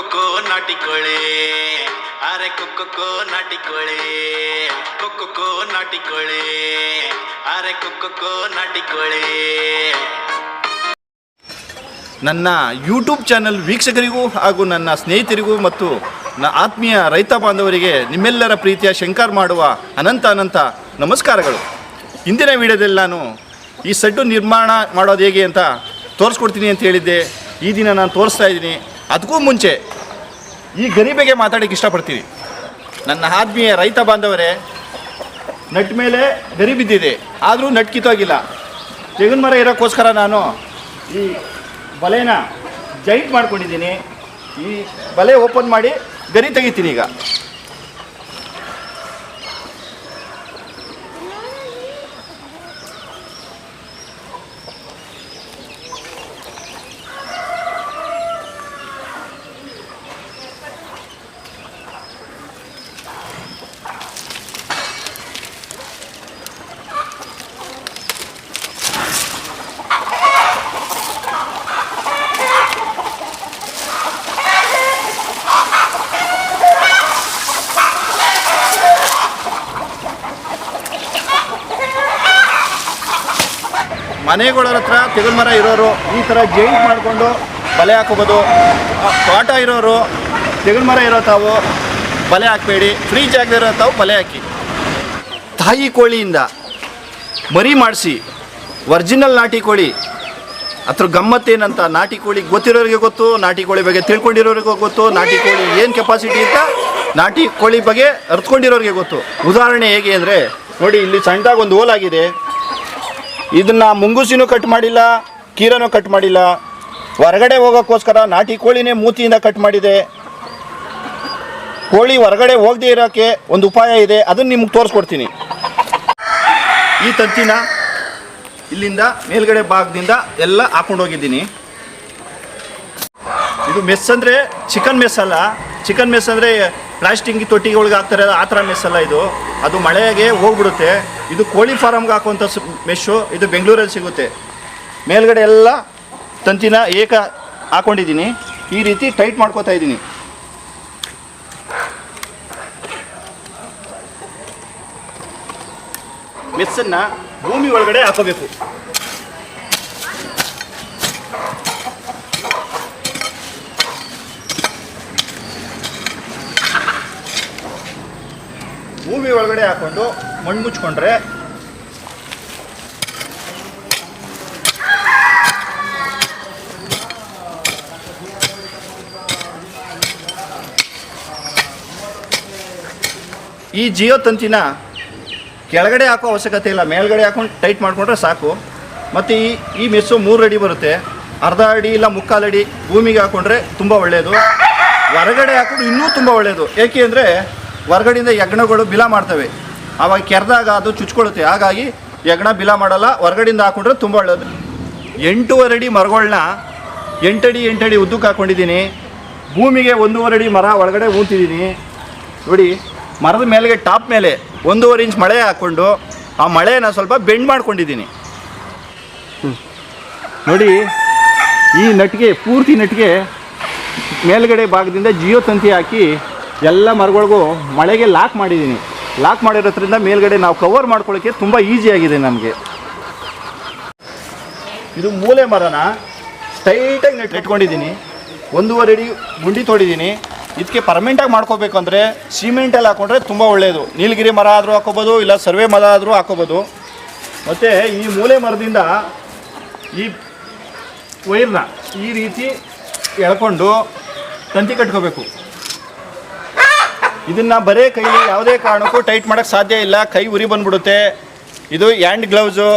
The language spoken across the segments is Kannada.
ಕುಕ್ಕುಕೋ ನಾಟಿ ಕೋಳಿ. ಅರೆ ಕುಕ್ಕುಕೋ ನಾಟಿ ಕೋಳಿ. ಕುಕ್ಕುಕೋ ನಾಟಿ ಕೋಳಿ. ಅರೆ ನಾಟಿ ಕೋಳಿ. ನನ್ನ ಯೂಟ್ಯೂಬ್ ಚಾನಲ್ ವೀಕ್ಷಕರಿಗೂ ಹಾಗೂ ನನ್ನ ಸ್ನೇಹಿತರಿಗೂ ಮತ್ತು ಆತ್ಮೀಯ ರೈತ ಬಾಂಧವರಿಗೆ ನಿಮ್ಮೆಲ್ಲರ ಪ್ರೀತಿಯ ಶಂಕರ್ ಮಾಡುವ ಅನಂತ ಅನಂತ ನಮಸ್ಕಾರಗಳು. ಇಂದಿನ ವಿಡಿಯೋದಲ್ಲಿ ನಾನು ಈ ಸಡ್ಡು ನಿರ್ಮಾಣ ಮಾಡೋದು ಹೇಗೆ ಅಂತ ತೋರಿಸ್ಕೊಡ್ತೀನಿ ಅಂತ ಹೇಳಿದ್ದೆ. ಈ ದಿನ ನಾನು ತೋರಿಸ್ತಾ ಇದ್ದೀನಿ. ಅದಕ್ಕೂ ಮುಂಚೆ ಈ ಗರಿ ಬಗ್ಗೆ ಮಾತಾಡೋಕ್ಕೆ ಇಷ್ಟಪಡ್ತೀನಿ ನನ್ನ ಆತ್ಮೀಯ ರೈತ ಬಾಂಧವರೇ, ನಟ್ ಮೇಲೆ ಗರಿ ಬಿದ್ದಿದೆ ಆದರೂ ನಟ್ ಕಿತ್ತೋಗಿಲ್ಲ. ತೆಂಗಿನ ಮರ ಇರೋಕ್ಕೋಸ್ಕರ ನಾನು ಈ ಬಲೆನ ಜೈಂಟ್ ಮಾಡ್ಕೊಂಡಿದ್ದೀನಿ. ಈ ಬಲೆ ಓಪನ್ ಮಾಡಿ ಗರಿ ತೆಗಿತೀನಿ ಈಗ. ಮನೆಗಳ ಹತ್ರ ತೆಗಲ್ ಮರ ಇರೋರು ಈ ಥರ ಜೈಂಟ್ ಮಾಡಿಕೊಂಡು ಬಲೆ ಹಾಕೋಬೋದು ತೋಟ ಇರೋರು ತೆಗಲ್ ಮರ ಇರೋ ತಾವು ಬಲೆ ಹಾಕಬೇಡಿ, ಫ್ರೀ ಜಾಗದಿರೋ ತಾವು ಬಲೆ ಹಾಕಿ. ತಾಯಿ ಕೋಳಿಯಿಂದ ಮರಿ ಮಾಡಿಸಿ, ಒರಿಜಿನಲ್ ನಾಟಿ ಕೋಳಿ, ಅದ್ರ ಗಮ್ಮತ್ತೇನಂತ ನಾಟಿ ಕೋಳಿ ಗೊತ್ತಿರೋರಿಗೆ ಗೊತ್ತು, ನಾಟಿ ಕೋಳಿ ಬಗ್ಗೆ ತಿಳ್ಕೊಂಡಿರೋರಿಗೆ ಗೊತ್ತು, ನಾಟಿ ಕೋಳಿ ಏನು ಕೆಪಾಸಿಟಿ ಅಂತ ನಾಟಿ ಕೋಳಿ ಬಗ್ಗೆ ಅರ್ತ್ಕೊಂಡಿರೋರಿಗೆ ಗೊತ್ತು. ಉದಾಹರಣೆ ಹೇಗೆ ಅಂದರೆ, ನೋಡಿ, ಇಲ್ಲಿ ಸಣ್ಣದಾಗಿ ಒಂದು ಹೋಲಾಗಿದೆ ಇದನ್ನ ಮುಂಗುಸಿನೂ ಕಟ್ ಮಾಡಿಲ್ಲ, ಕೀರನೂ ಕಟ್ ಮಾಡಿಲ್ಲ. ಹೊರಗಡೆ ಹೋಗೋಕ್ಕೋಸ್ಕರ ನಾಟಿ ಕೋಳಿನೇ ಮೂತಿಯಿಂದ ಕಟ್ ಮಾಡಿದೆ. ಕೋಳಿ ಹೊರಗಡೆ ಹೋಗದೆ ಇರೋಕ್ಕೆ ಒಂದು ಉಪಾಯ ಇದೆ, ಅದನ್ನು ನಿಮ್ಗೆ ತೋರಿಸ್ಕೊಡ್ತೀನಿ. ಈ ತಂತಿನ ಇಲ್ಲಿಂದ ಮೇಲ್ಗಡೆ ಭಾಗದಿಂದ ಎಲ್ಲ ಹಾಕೊಂಡೋಗಿದ್ದೀನಿ ಇದು ಮೆಸ್ ಅಂದರೆ ಚಿಕನ್ ಮೆಸ್ ಅಲ್ಲ. ಚಿಕನ್ ಮೆಸ್ ಅಂದರೆ ಪ್ಲಾಸ್ಟಿಂಗ್ ತೊಟ್ಟಿಗೆ ಒಳಗೆ ಹಾಕ್ತಾರೆ, ಆ ಥರ ಮೆಸ್ ಅಲ್ಲ ಇದು. ಅದು ಮಳೆಗೆ ಹೋಗ್ಬಿಡುತ್ತೆ. ಇದು ಕೋಳಿ ಫಾರಮ್ಗೆ ಹಾಕುವಂಥ ಮೆಶ್ಶು ಇದು ಬೆಂಗಳೂರಲ್ಲಿ ಸಿಗುತ್ತೆ. ಮೇಲ್ಗಡೆ ಎಲ್ಲ ತಂತಿನ ಏಕ ಹಾಕೊಂಡಿದ್ದೀನಿ. ಈ ರೀತಿ ಟೈಟ್ ಮಾಡ್ಕೋತಾ ಇದ್ದೀನಿ. ಮೆಸ್ಸನ್ನು ಭೂಮಿ ಒಳಗಡೆ ಹಾಕೋಬೇಕು. ಭೂಮಿ ಒಳಗಡೆ ಹಾಕೊಂಡು ಮಣ್ಣು ಮುಚ್ಕೊಂಡ್ರೆ ಈ ಜಿಯೋ ತಂತಿನ ಕೆಳಗಡೆ ಹಾಕೋ ಅವಶ್ಯಕತೆ ಇಲ್ಲ, ಮೇಲ್ಗಡೆ ಹಾಕೊಂಡು ಟೈಟ್ ಮಾಡಿಕೊಂಡ್ರೆ ಸಾಕು. ಮತ್ತು ಈ ಈ ಮೆಸ್ಸು ಮೂರು ಅಡಿ ಬರುತ್ತೆ. ಅರ್ಧ ಅಡಿ ಇಲ್ಲ, ಮುಕ್ಕಾಲು ಅಡಿ ಭೂಮಿಗೆ ಹಾಕೊಂಡ್ರೆ ತುಂಬ ಒಳ್ಳೆಯದು ಹೊರಗಡೆ ಹಾಕೊಂಡು ಇನ್ನೂ ತುಂಬ ಒಳ್ಳೆಯದು ಏಕೆ ಅಂದರೆ ಹೊರಗಡೆಯಿಂದ ಯಜ್ಞಗಳು ಬಿಲ ಮಾಡ್ತವೆ. ಆವಾಗ ಕೆರೆದಾಗ ಅದು ಚುಚ್ಕೊಳ್ಳುತ್ತೆ ಹಾಗಾಗಿ ಯಜ್ಞ ಬಿಲ ಮಾಡಲ್ಲ, ಹೊರಗಡೆಯಿಂದ ಹಾಕೊಂಡ್ರೆ ತುಂಬ ಒಳ್ಳೆಯದು ಎಂಟೂವರೆ ಅಡಿ ಮರಗಳನ್ನ ಎಂಟಡಿ ಎಂಟಡಿ ಉದ್ದಕ್ಕೆ ಹಾಕ್ಕೊಂಡಿದ್ದೀನಿ ಭೂಮಿಗೆ ಒಂದೂವರೆ ಅಡಿ ಮರ ಒಳಗಡೆ ಊತಿದ್ದೀನಿ ನೋಡಿ, ಮರದ ಮೇಲೆಗೆ ಟಾಪ್ ಮೇಲೆ ಒಂದೂವರೆ ಇಂಚ್ ಮಳೆ ಹಾಕ್ಕೊಂಡು ಆ ಮಳೆನ ಸ್ವಲ್ಪ ಬೆಂಡ್ ಮಾಡ್ಕೊಂಡಿದ್ದೀನಿ. ನೋಡಿ, ಈ ನಟಿಗೆ, ಪೂರ್ತಿ ನಟಿಗೆ ಮೇಲ್ಗಡೆ ಭಾಗದಿಂದ ಜಿಯೋ ತಂತಿ ಹಾಕಿ ಎಲ್ಲ ಮರಗಳಿಗೂ ಮಳೆಗೆ ಲಾಕ್ ಮಾಡಿದ್ದೀನಿ. ಲಾಕ್ ಮಾಡಿರೋದ್ರಿಂದ ಮೇಲ್ಗಡೆ ನಾವು ಕವರ್ ಮಾಡ್ಕೊಳ್ಳೋಕ್ಕೆ ತುಂಬ ಈಸಿಯಾಗಿದೆ ನಮಗೆ. ಇದು ಮೂಲೆ ಮರನ ಸ್ಟೈಟಾಗಿ ನೆಟ್ ಇಟ್ಕೊಂಡಿದ್ದೀನಿ. ಒಂದೂವರೆ ಅಡಿ ಗುಂಡಿ ತೊಡಿದ್ದೀನಿ. ಇದಕ್ಕೆ ಪರ್ಮನೆಂಟಾಗಿ ಮಾಡ್ಕೋಬೇಕು ಅಂದರೆ ಸಿಮೆಂಟಲ್ಲಿ ಹಾಕೊಂಡ್ರೆ ತುಂಬ ಒಳ್ಳೆಯದು ನೀಲಗಿರಿ ಮರ ಆದರೂ ಹಾಕೋಬೋದು ಇಲ್ಲ ಸರ್ವೆ ಮರ ಆದರೂ ಹಾಕೋಬೋದು ಮತ್ತು ಈ ಮೂಲೆ ಮರದಿಂದ ಈ ವೈರ್ನ ಈ ರೀತಿ ಎಳ್ಕೊಂಡು ತಂತಿ ಕಟ್ಕೋಬೇಕು. ಇದನ್ನು ಬರೇ ಕೈಲಿ ಯಾವುದೇ ಕಾರಣಕ್ಕೂ ಟೈಟ್ ಮಾಡೋಕ್ಕೆ ಸಾಧ್ಯ ಇಲ್ಲ. ಕೈ ಉರಿ ಬಂದ್ಬಿಡುತ್ತೆ. ಇದು ಹ್ಯಾಂಡ್ ಗ್ಲೌಸು.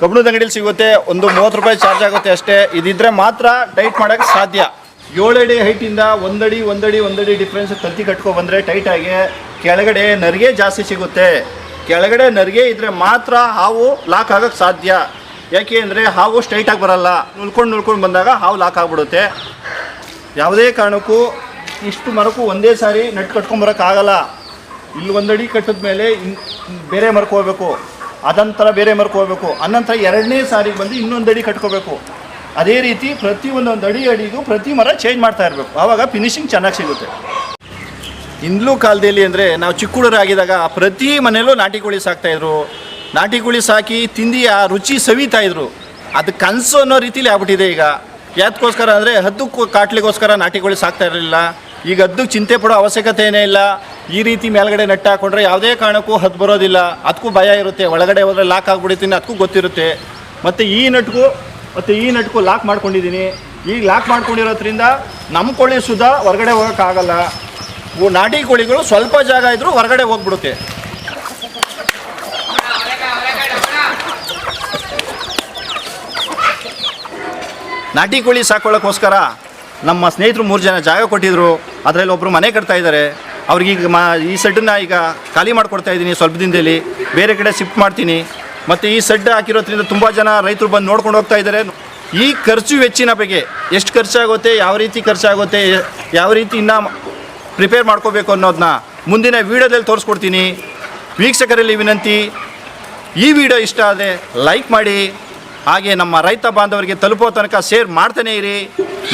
ಕಬ್ಬಣದ ಅಂಗಡಿಲಿ ಸಿಗುತ್ತೆ. ಒಂದು ಮೂವತ್ತು ರೂಪಾಯಿ ಚಾರ್ಜ್ ಆಗುತ್ತೆ ಅಷ್ಟೇ. ಇದಿದ್ರೆ ಮಾತ್ರ ಟೈಟ್ ಮಾಡೋಕ್ಕೆ ಸಾಧ್ಯ. ಏಳಡಿ ಹೈಟಿಂದ ಒಂದಡಿ ಒಂದಡಿ ಒಂದಡಿ ಡಿಫ್ರೆನ್ಸ್ ತಂತಿ ಕಟ್ಕೊ ಬಂದರೆ ಟೈಟಾಗಿ ಕೆಳಗಡೆ ನರಿಗೆ ಜಾಸ್ತಿ ಸಿಗುತ್ತೆ. ಕೆಳಗಡೆ ನರಿಗೆ ಇದ್ದರೆ ಮಾತ್ರ ಹಾವು ಲಾಕ್ ಆಗೋಕ್ಕೆ ಸಾಧ್ಯ. ಯಾಕೆ ಅಂದರೆ ಹಾವು ಸ್ಟ್ರೈಟಾಗಿ ಬರಲ್ಲ. ನುಲ್ಕೊಂಡು ನುಲ್ಕೊಂಡು ಬಂದಾಗ ಹಾವು ಲಾಕ್ ಆಗಿಬಿಡುತ್ತೆ. ಯಾವುದೇ ಕಾರಣಕ್ಕೂ ಇಷ್ಟು ಮರಕ್ಕೂ ಒಂದೇ ಸಾರಿ ನಟ್ ಕಟ್ಕೊಂಬರೋಕ್ಕಾಗಲ್ಲ ಇಲ್ಲಿ ಒಂದಡಿ ಕಟ್ಟಿದ ಮೇಲೆ ಬೇರೆ ಮರಕ್ಕೆ ಹೋಗ್ಬೇಕು. ಅದಂತರ ಬೇರೆ ಮರಕ್ಕೆ ಹೋಗ್ಬೇಕು. ಅನಂತರ ಎರಡನೇ ಸಾರಿಗೆ ಬಂದು ಇನ್ನೊಂದು ಅಡಿ ಕಟ್ಕೋಬೇಕು. ಅದೇ ರೀತಿ ಪ್ರತಿ ಒಂದೊಂದು ಅಡಿ ಅಡಿಗೂ ಪ್ರತಿ ಮರ ಚೇಂಜ್ ಮಾಡ್ತಾ ಇರಬೇಕು. ಆವಾಗ ಫಿನಿಶಿಂಗ್ ಚೆನ್ನಾಗಿ ಸಿಗುತ್ತೆ. ಹಿಂದ್ಲೂ ಕಾಲದಲ್ಲಿ ಅಂದರೆ ನಾವು ಚಿಕ್ಕ ಪ್ರತಿ ಮನೆಯಲ್ಲೂ ನಾಟಿ ಕೋಳಿ ಸಾಕ್ತಾಯಿದ್ರು ನಾಟಿ ಕೋಳಿ ಸಾಕಿ ತಿಂದು ಆ ರುಚಿ ಸವಿತಾಯಿದ್ರು ಅದು ಕನಸು ಅನ್ನೋ ರೀತಿಲಿ ಆಗ್ಬಿಟ್ಟಿದೆ ಈಗ. ಯಾತಕ್ಕೋಸ್ಕರ ಅಂದರೆ ಹದ್ದು ಕಾಟ್ಲಿಗೋಸ್ಕರ ನಾಟಿ ಕೋಳಿ ಸಾಕ್ತಾ ಇರಲಿಲ್ಲ. ಈಗ ಅದಕ್ಕೆ ಚಿಂತೆ ಪಡೋ ಅವಶ್ಯಕತೆ ಏನೇ ಇಲ್ಲ. ಈ ರೀತಿ ಮೇಲ್ಗಡೆ ನೆಟ್ ಹಾಕೊಂಡ್ರೆ ಯಾವುದೇ ಕಾರಣಕ್ಕೂ ಹದ್ದು ಬರೋದಿಲ್ಲ. ಅದಕ್ಕೂ ಭಯ ಇರುತ್ತೆ. ಒಳಗಡೆ ಹೋದರೆ ಲಾಕ್ ಆಗಿಬಿಡ್ತೀನಿ ಅದಕ್ಕೂ ಗೊತ್ತಿರುತ್ತೆ. ಮತ್ತು ಈ ನಟ್ಗೂ, ಮತ್ತು ಈ ನಟ್ಗೂ ಲಾಕ್ ಮಾಡ್ಕೊಂಡಿದ್ದೀನಿ. ಈಗ ಲಾಕ್ ಮಾಡ್ಕೊಂಡಿರೋದ್ರಿಂದ ನಮ್ಮ ಕೋಳಿ ಸುಧಾ ಹೊರಗಡೆ ಹೋಗೋಕ್ಕಾಗಲ್ಲ. ನಾಟಿ ಕೋಳಿಗಳು ಸ್ವಲ್ಪ ಜಾಗ ಇದ್ದರೂ ಹೊರಗಡೆ ಹೋಗ್ಬಿಡುತ್ತೆ. ನಾಟಿ ಕೋಳಿ ಸಾಕೊಳ್ಳೋಕ್ಕೋಸ್ಕರ ನಮ್ಮ ಸ್ನೇಹಿತರು ಮೂರು ಜನ ಜಾಗ ಕೊಟ್ಟಿದ್ರು, ಅದರಲ್ಲಿ ಒಬ್ಬರು ಮನೆ ಕಟ್ತಾ ಇದ್ದಾರೆ ಅವ್ರಿಗೆ ಈಗ ಮಾ, ಈ ಸೆಡ್ಡನ್ನು ಈಗ ಖಾಲಿ ಮಾಡಿಕೊಡ್ತಾ ಇದ್ದೀನಿ ಸ್ವಲ್ಪ ದಿನದಲ್ಲಿ. ಬೇರೆ ಕಡೆ ಶಿಫ್ಟ್ ಮಾಡ್ತೀನಿ. ಮತ್ತು ಈ ಸೆಡ್ ಹಾಕಿರೋದ್ರಿಂದ ತುಂಬ ಜನ ರೈತರು ಬಂದು ನೋಡ್ಕೊಂಡು ಹೋಗ್ತಾ ಇದ್ದಾರೆ ಈ ಖರ್ಚು ವೆಚ್ಚಿನ ಬಗ್ಗೆ ಎಷ್ಟು ಖರ್ಚಾಗುತ್ತೆ, ಯಾವ ರೀತಿ ಖರ್ಚಾಗುತ್ತೆ ಯಾವ ರೀತಿ ಇನ್ನೂ ಪ್ರಿಪೇರ್ ಮಾಡ್ಕೋಬೇಕು ಅನ್ನೋದನ್ನ ಮುಂದಿನ ವೀಡಿಯೋದಲ್ಲಿ ತೋರಿಸ್ಕೊಡ್ತೀನಿ. ವೀಕ್ಷಕರಲ್ಲಿ ವಿನಂತಿ, ಈ ವಿಡಿಯೋ ಇಷ್ಟ ಆದರೆ ಲೈಕ್ ಮಾಡಿ. ಹಾಗೆ ನಮ್ಮ ರೈತ ಬಾಂಧವರಿಗೆ ತಲುಪೋ ತನಕ ಶೇರ್ ಮಾಡ್ತಾನೇ ಇರಿ.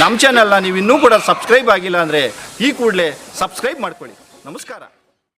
ನಮ್ಮ ಚಾನಲ್ನ ನೀವು ಇನ್ನೂ ಕೂಡ ಸಬ್ಸ್ಕ್ರೈಬ್ ಆಗಿಲ್ಲ ಅಂದರೆ ಈ ಕೂಡಲೇ ಸಬ್ಸ್ಕ್ರೈಬ್ ಮಾಡ್ಕೊಳ್ಳಿ. ನಮಸ್ಕಾರ.